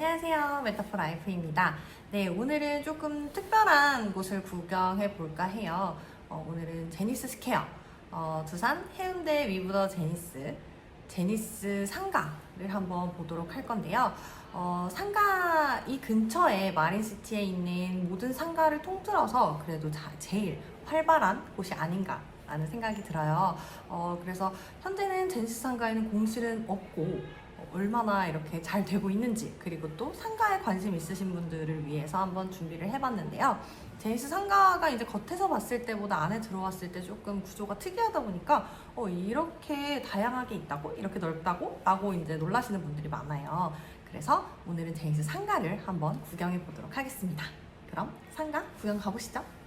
안녕하세요. 메타포 라이프입니다. 네, 오늘은 조금 특별한 곳을 구경해 볼까 해요. 어, 오늘은 제니스 스퀘어, 어, 두산 해운대 위브더 제니스, 제니스 상가를 한번 보도록 할 건데요. 어, 상가 이 근처에 마린시티에 있는 모든 상가를 통틀어서 그래도 자- 제일 활발한 곳이 아닌가. 라는 생각이 들어요. 어, 그래서 현재는 제니스 상가에는 공실은 없고 어, 얼마나 이렇게 잘 되고 있는지 그리고 또 상가에 관심 있으신 분들을 위해서 한번 준비를 해봤는데요. 제니스 상가가 이제 겉에서 봤을 때보다 안에 들어왔을 때 조금 구조가 특이하다 보니까 어, 이렇게 다양하게 있다고 이렇게 넓다고 라고 이제 놀라시는 분들이 많아요. 그래서 오늘은 제니스 상가를 한번 구경해 보도록 하겠습니다. 그럼 상가 구경 가보시죠.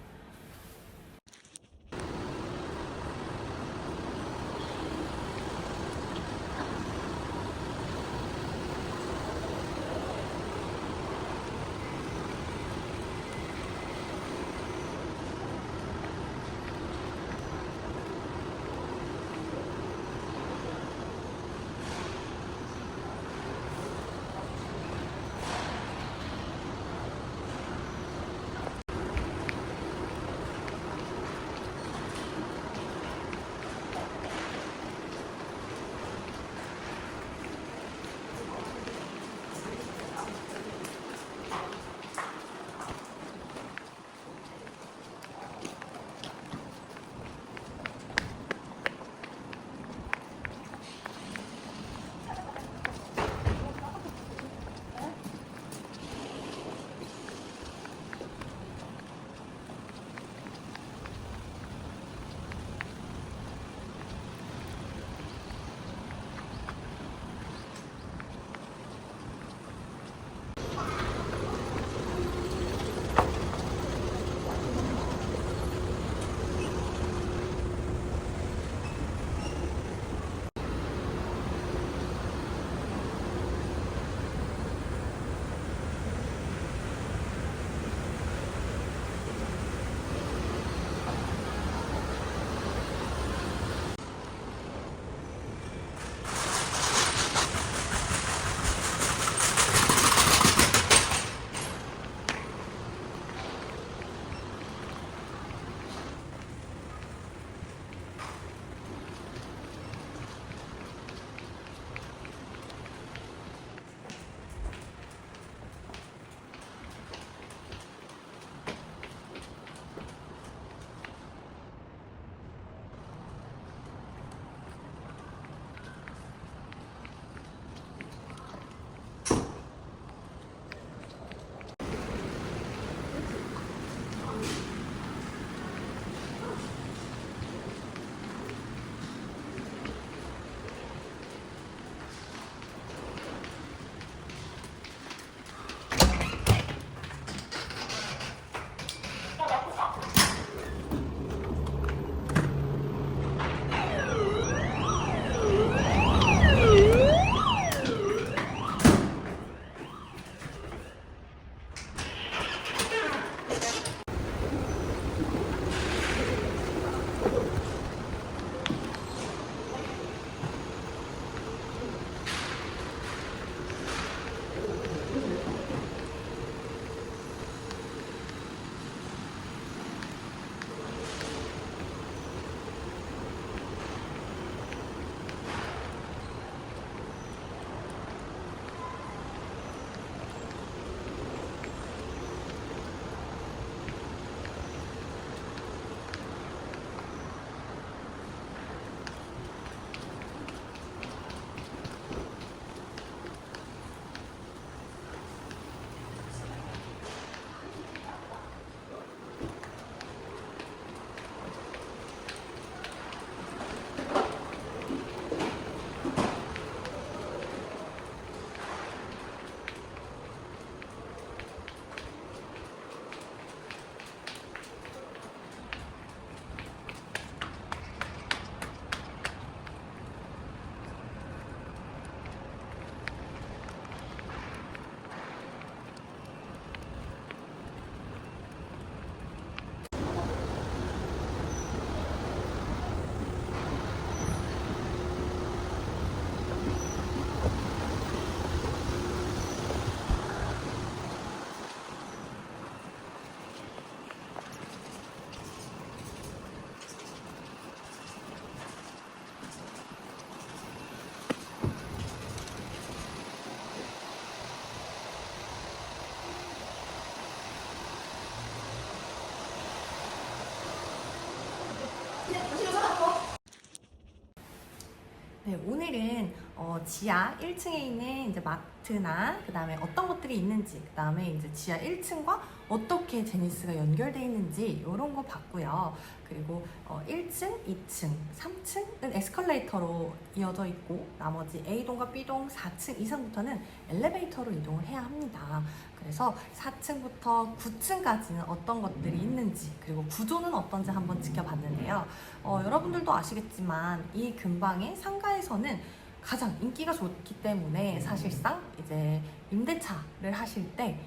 오늘은 어, 지하 1층에 있는 이제 마트나 그 다음에 어떤 것들이 있는지 그 다음에 이제 지하 1층과 어떻게 제니스가 연결되어 있는지 이런 거 봤고요. 그리고 어, 1층, 2층, 3층은 에스컬레이터로 이어져 있고 나머지 A동과 B동 4층 이상부터는 엘리베이터로 이동을 해야 합니다. 그래서 4층부터 9층까지는 어떤 것들이 있는지 그리고 구조는 어떤지 한번 지켜봤는데요. 어, 여러분들도 아시겠지만 이 근방의 상가에서는 가장 인기가 좋기 때문에 사실상 이제 임대차를 하실 때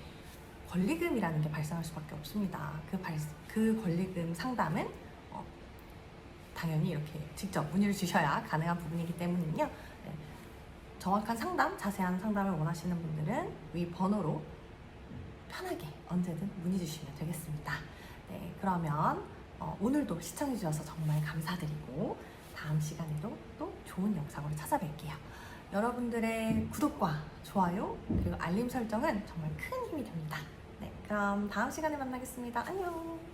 권리금이라는 게 발생할 수밖에 없습니다. 그, 발, 그 권리금 상담은 어, 당연히 이렇게 직접 문의를 주셔야 가능한 부분이기 때문이요. 네. 정확한 상담, 자세한 상담을 원하시는 분들은 위 번호로 편하게 언제든 문의 주시면 되겠습니다. 네, 그러면 어, 오늘도 시청해 주셔서 정말 감사드리고 다음 시간에도 또 좋은 영상으로 찾아뵐게요. 여러분들의 구독과 좋아요 그리고 알림 설정은 정말 큰 힘이 됩니다. 네, 그럼 다음 시간에 만나겠습니다. 안녕.